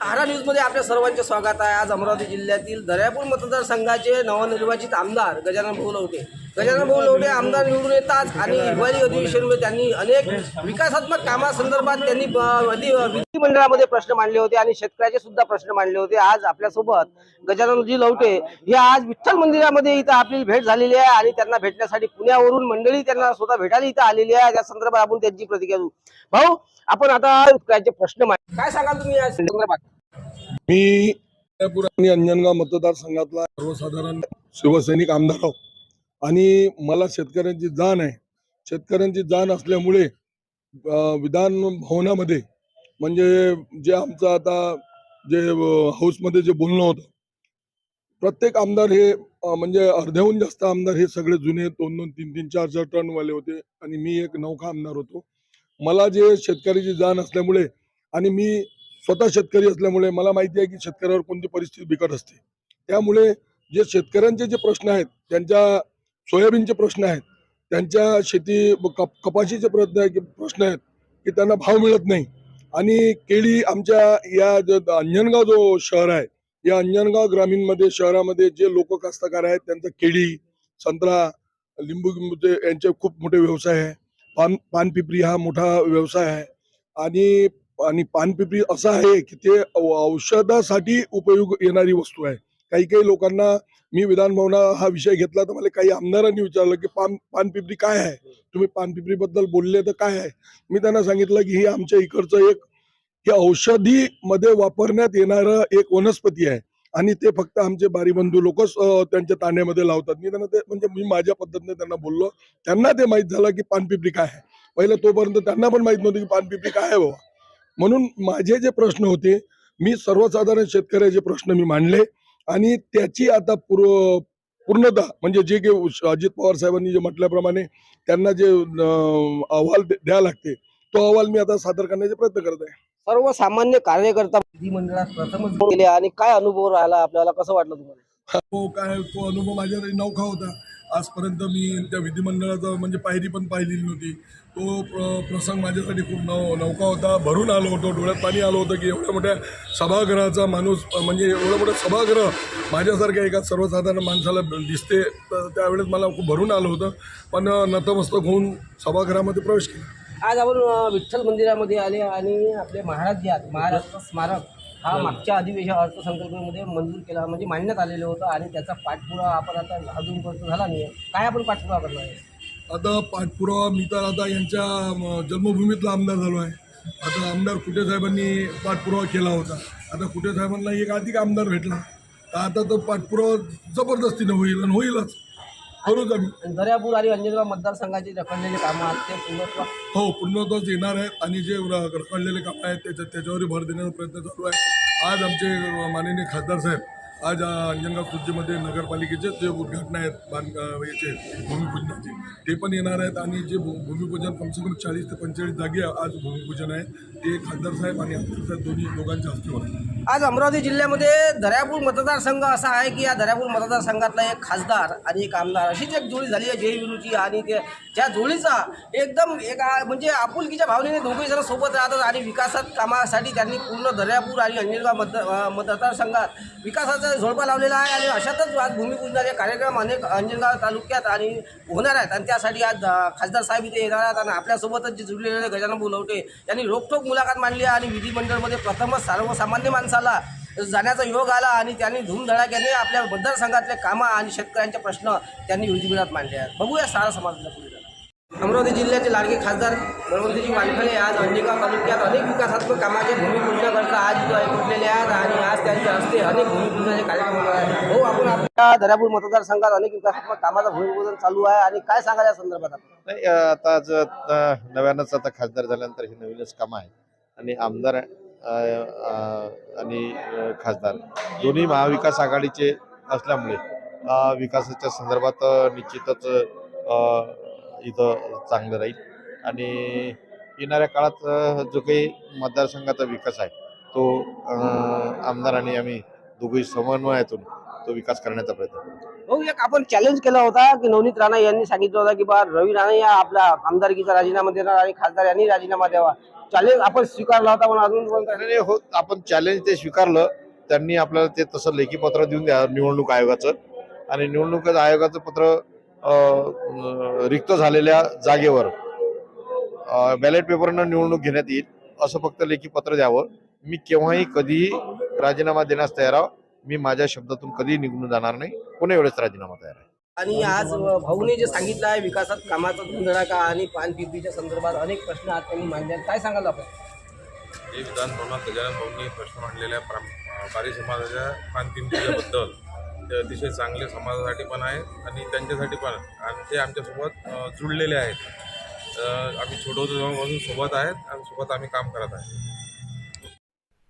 आरा न्यूजमध्ये आपल्या सर्वांचे स्वागत आहे. आज अमरावती जिल्ह्यातील दर्यापूर मतदारसंघाचे नवनिर्वाचित आमदार गजानन भाऊ लवटे गजानन भाऊ लवटे आमदार निवडून येतात आणि हिवाळी अधिवेशनमध्ये त्यांनी अनेक विकासात्मक कामासंदर्भात त्यांनी मंत्रिमंडळामध्ये प्रश्न मांडले होते आणि शेतकऱ्याचे सुद्धा प्रश्न मांडले होते. आज आपल्यासोबत गजाननजी लवटे हे आज विठ्ठल मंदिरामध्ये इथं आपली भेट झालेली आहे आणि त्यांना भेटण्यासाठी पुण्यावरून मंडळी त्यांना स्वतः भेटायला इथं आलेली आहे. त्या संदर्भात आपण त्यांची प्रतिक्रिया देऊ. भाऊ आपण आता शेतकऱ्याचे प्रश्न मांड काय सांगाल तुम्ही या संदर्भात? मी आणि अंजनगाव मतदारसंघातला सर्वसाधारण शिवसैनिक आमदार आणि मला शेतकऱ्यांची जाण आहे. शेतकऱ्यांची जाण असल्यामुळे विधान भवनामध्ये म्हणजे जे आमचं आता जे हाऊसमध्ये जे बोलणं होतं प्रत्येक आमदार हे म्हणजे अर्ध्याहून जास्त आमदार हे सगळे जुने दोन दोन तीन तीन चार चार टनवाले होते आणि मी एक नौका आमदार होतो. मला जे शेतकऱ्याची जाण असल्यामुळे आणि मी स्वतः शेतकरी असल्यामुळे मला माहिती आहे की शेतकऱ्यावर कोणती परिस्थिती बिकट असते. त्यामुळे जे शेतकऱ्यांचे जे प्रश्न आहेत त्यांच्या सोयाबीनचे प्रश्न आहेत त्यांच्या शेती कप कपाशीचे प्रश्न आहे की प्रश्न आहेत की त्यांना भाव मिळत नाही. आणि केळी आमच्या या जो अंजनगाव जो शहर आहे या अंजनगाव ग्रामीणमध्ये शहरामध्ये जे लोक कास्तकार आहेत त्यांचा केळी संत्रा लिंबू गिंबूचे यांचे खूप मोठे व्यवसाय आहे. पान पानपिपरी हा मोठा व्यवसाय आहे. आणि आणि पानपिपरी असा आहे की ते औषधासाठी उपयोग येणारी वस्तू आहे. काही काही लोकांना मी विधानभवना हा विषय घेतला तर मला काही आमदारांनी विचारलं की पान पानपिपरी काय आहे? तुम्ही पानपिपरीबद्दल बोलले तर काय आहे? मी त्यांना सांगितलं की ही आमच्या इकडचं एक हे औषधी मध्ये वापरण्यात येणारं एक वनस्पती आहे. आणि ते फक्त आमचे बारीबंधू लोकच त्यांच्या ताण्यामध्ये लावतात. मी त्यांना ते म्हणजे मी माझ्या पद्धतीने त्यांना बोललो. त्यांना ते माहीत झालं की पानपिपरी काय आहे. पहिलं तोपर्यंत त्यांना पण माहीत नव्हतं की पानपिपरी काय आहे बाबा. म्हणून माझे जे प्रश्न होते मी सर्वसाधारण शेतकऱ्याचे प्रश्न मी मांडले. आणि त्याची आता पूर्व पूर्णतः म्हणजे जे काही अजित पवार साहेबांनी जे म्हटल्याप्रमाणे त्यांना जे अहवाल द्या- द्यावा लागते तो अहवाल मी आता सादर करण्याचा प्रयत्न करत आहे. सर्वसामान्य कार्यकर्ता विधिमंडळात प्रथमच गेले आणि काय अनुभव राहिला आपल्याला कसं वाटलं तुम्हाला? तो काय तो अनुभव माझ्यासाठी नौका होता. आजपर्यंत मी त्या विधिमंडळाचा म्हणजे पायरी पण पाहिलेली नव्हती. तो प्र- प्रसंग माझ्यासाठी खूप नव नौका होता. भरून आलो होतो. डोळ्यात पाणी आलं होतं की एवढ्या मोठ्या सभागृहाचा माणूस म्हणजे एवढं मोठं सभागृह माझ्यासारख्या एका सर्वसाधारण माणसाला दिसते तर त्यावेळेस मला खूप भरून आलं होतं. पण नतमस्तक होऊन सभागृहामध्ये प्रवेश केला. आज आपण विठ्ठल मंदिरामध्ये आले आणि आपले महाराज जे आहेत महाराष्ट्र स्मारक हा मागच्या अधिवेशन अर्थसंकल्पामध्ये मंजूर केला म्हणजे मांडण्यात आलेलं होतं आणि त्याचा पाठपुरावा आपण आता अजूनपर्यंत झाला नाही. काय आपण पाठपुरावा करणार आहे? आता पाठपुरावा मी तर आता यांच्या जन्मभूमीतला आमदार झालो आहे. आता आमदार कुटे साहेबांनी पाठपुरावा केला होता? आता कुटे साहेबांना एक अधिक आमदार भेटला. तर आता तो पाठपुरावा जबरदस्तीनं होईल आणि होईलच. दर्यापूर आणि अंजनगाव मतदारसंघाचे रखडलेले कामं आहेत ते पूर्णत्व हो पूर्णत्वाच येणार आहेत आणि जे रखडलेले कामं आहेत त्याच्या त्याच्यावर भर देण्याचा प्रयत्न चालू आहे. आज आमचे माननीय खासदार साहेब आज अंजनगाव सुज्जीमध्ये नगरपालिकेचे जे उद्घाटन आहेत बांध याचे भूमिपूजनाचे ते पण येणार आहेत आणि जे भू भूमिपूजन कमसे कम चाळीस ते पंचेचाळीस जागे आज भूमिपूजन आहे. ते खासदार साहेब आणि आमदार साहेब दोन्ही दोघांच्या हस्ते होणार आज अमरावती जिल्ह्यामध्ये दर्यापूर मतदारसंघ असा आहे की या दर्यापूर मतदारसंघातला एक खासदार आणि एक आमदार अशीच एक जोडी झाली आहे जयविरूची आणि ते त्या जोडीचा एकदम एक म्हणजे आपुलकीच्या भावनेने दोघे जण सोबत राहतात आणि विकासात कामासाठी त्यांनी पूर्ण दर्यापूर आणि अंजनगाव मत मतदारसंघात विकासाचा झोडपा लावलेला आहे आणि अशातच आज भूमिपूजनाचे कार्यक्रम अनेक अंजनगाव तालुक्यात आणि होणार आहेत. आणि त्यासाठी आज खासदार साहेब इथे येणार आहेत आणि आपल्यासोबतच जे जुडलेले गजानन बोलवटे यांनी रोखोक मुलाखत मांडली आणि विधिमंडळमध्ये प्रथमच सर्वसामान्य माणसाला जाण्याचा योग आला आणि त्यांनी धूमधडाक्याने आपल्या मतदारसंघातले कामं आणि शेतकऱ्यांचे प्रश्न त्यांनी विधिमंडळात मांडले आहेत. बघूया सारा समाजाला पुढे. अमरावती जिल्ह्याचे लाडके खासदार बळवंतजी वानखळे आज अंजिका तालुक्यात अनेक विकासात्मक कामाचे भूमिपूजन करता आज इथं एकवटलेले आहेत आणि आज त्यांच्या हस्ते अनेक भूमिपूजनाचे कार्यक्रम होणार आहेत. हो आपण आपल्या दर्यापूर मतदारसंघात अनेक विकासात्मक कामाचं भूमिपूजन चालू आहे आणि काय सांगाल या संदर्भात नाही आता आज नव्यानंच आता खासदार झाल्यानंतर हे नवीनच काम आहे आणि आमदार आणि खासदार दोन्ही महाविकास आघाडीचे असल्यामुळे विकासाच्या संदर्भात निश्चितच इथं चांगलं राहील. आणि येणाऱ्या काळात जो काही मतदारसंघाचा विकास आहे तो आमदार आणि आम्ही दोघेही समन्वयातून तो विकास करण्याचा प्रयत्न करू. भाऊ एक आपण चॅलेंज केला होता की नवनीत राणा यांनी सांगितलं होतं की बा रवी राणा या आपला आमदारकीचा राजीनामा देणार आणि खासदार यांनी राजीनामा द्यावा. चॅलेंज आपण स्वीकारला होता पण अजून हो आपण चॅलेंज ते स्वीकारलं. त्यांनी आपल्याला ते तसं लेखी पत्र देऊन द्या निवडणूक आयोगाचं. आणि निवडणूक आयोगाचं पत्र रिक्त झालेल्या जागेवर बॅलेट पेपरनं निवडणूक घेण्यात येईल असं फक्त लेखी पत्र द्यावं. मी केव्हाही कधीही राजीनामा देण्यास तयार आहो. मी माझ्या शब्दातून कधीही निघून जाणार नाही. कोणी वेळेस राजीनामा तयार आहे. आणि आज भाऊने जे सांगितलं आहे विकासात कामाचा धुंदडाका आणि पानपिंपीच्या संदर्भात अनेक प्रश्न आज त्यांनी मांडले. काय सांगाल आपण? हे विधान भवनात गजानन भाऊंनी प्रश्न मांडलेल्या बारी समाजाच्या पानपिंपीच्याबद्दल ते अतिशय चांगले समाजासाठी पण आहेत आणि त्यांच्यासाठी पण आणि ते आमच्यासोबत जुळलेले आहेत. आम्ही छोटो तेव्हापासून सोबत आहेत आणि सोबत आम्ही काम करत आहे.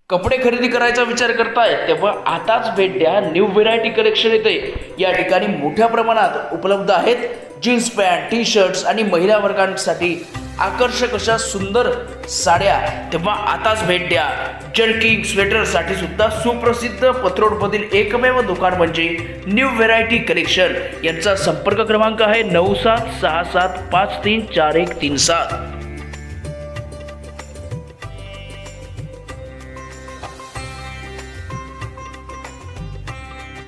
कपडे खरेदी करायचा विचार करताय तेव्हा आताच भेट द्या. न्यू व्हेरायटी कलेक्शन येते. या ठिकाणी मोठ्या प्रमाणात उपलब्ध आहेत. जीन्स पॅन्ट टी शर्ट्स आणि महिला वर्गांसाठी आकर्षक अशा सुंदर साड्या. तेव्हा आताच भेट द्या. जर्किंग स्वेटरसाठी सुद्धा सुप्रसिद्ध पत्रोडमधील एकमेव दुकान म्हणजे न्यू व्हेरायटी कलेक्शन यांचा संपर्क क्रमांक आहे नऊ सात सहा सात पाच तीन चार एक तीन सात.